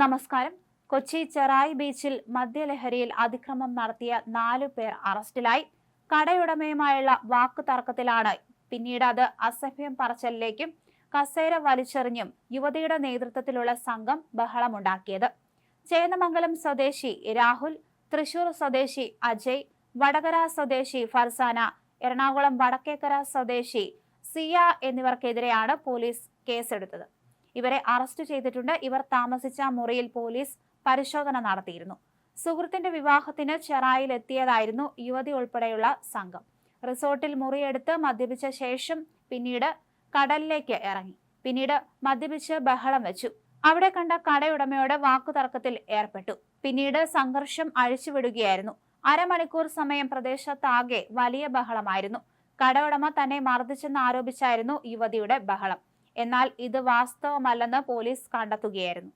നമസ്കാരം. കൊച്ചി ചെറായി ബീച്ചിൽ മദ്യലഹരിയിൽ അതിക്രമം നടത്തിയ നാലു പേർ അറസ്റ്റിലായി. കടയുടമയുമായുള്ള വാക്കു തർക്കത്തിലാണ് പിന്നീട് അത് അസഭ്യം പറച്ചലിലേക്കും കസേര വലിച്ചെറിഞ്ഞും യുവതിയുടെ നേതൃത്വത്തിലുള്ള സംഘം ബഹളമുണ്ടാക്കിയത്. ചേന്നമംഗലം സ്വദേശി രാഹുൽ തൃശൂർ സ്വദേശി അജയ് വടകര സ്വദേശി ഫർസാന എറണാകുളം വടക്കേക്കര സ്വദേശി സിയ എന്നിവർക്കെതിരെയാണ് പോലീസ് കേസെടുത്തത്. ഇവരെ അറസ്റ്റ് ചെയ്തിട്ടുണ്ട്. ഇവർ താമസിച്ച മുറിയിൽ പോലീസ് പരിശോധന നടത്തിയിരുന്നു. സുഹൃത്തിന്റെ വിവാഹത്തിന് ചെറായിൽ എത്തിയതായിരുന്നു യുവതി ഉൾപ്പെടെയുള്ള സംഘം. റിസോർട്ടിൽ മുറിയെടുത്ത് മദ്യപിച്ച ശേഷം പിന്നീട് കടലിലേക്ക് ഇറങ്ങി. പിന്നീട് മദ്യപിച്ച് ബഹളം വെച്ചു. അവിടെ കണ്ട കടയുടമയോട് വാക്കുതർക്കത്തിൽ ഏർപ്പെട്ടു. പിന്നീട് സംഘർഷം അഴിച്ചുവിടുകയായിരുന്നു. അരമണിക്കൂർ സമയം പ്രദേശത്താകെ വലിയ ബഹളമായിരുന്നു. കടയുടമ തന്നെ മർദ്ദിച്ചെന്ന് ആരോപിച്ചായിരുന്നു യുവതിയുടെ ബഹളം. എന്നാൽ ഇത് വാസ്തവമല്ലെന്ന് പോലീസ് കണ്ടെത്തുകയായിരുന്നു.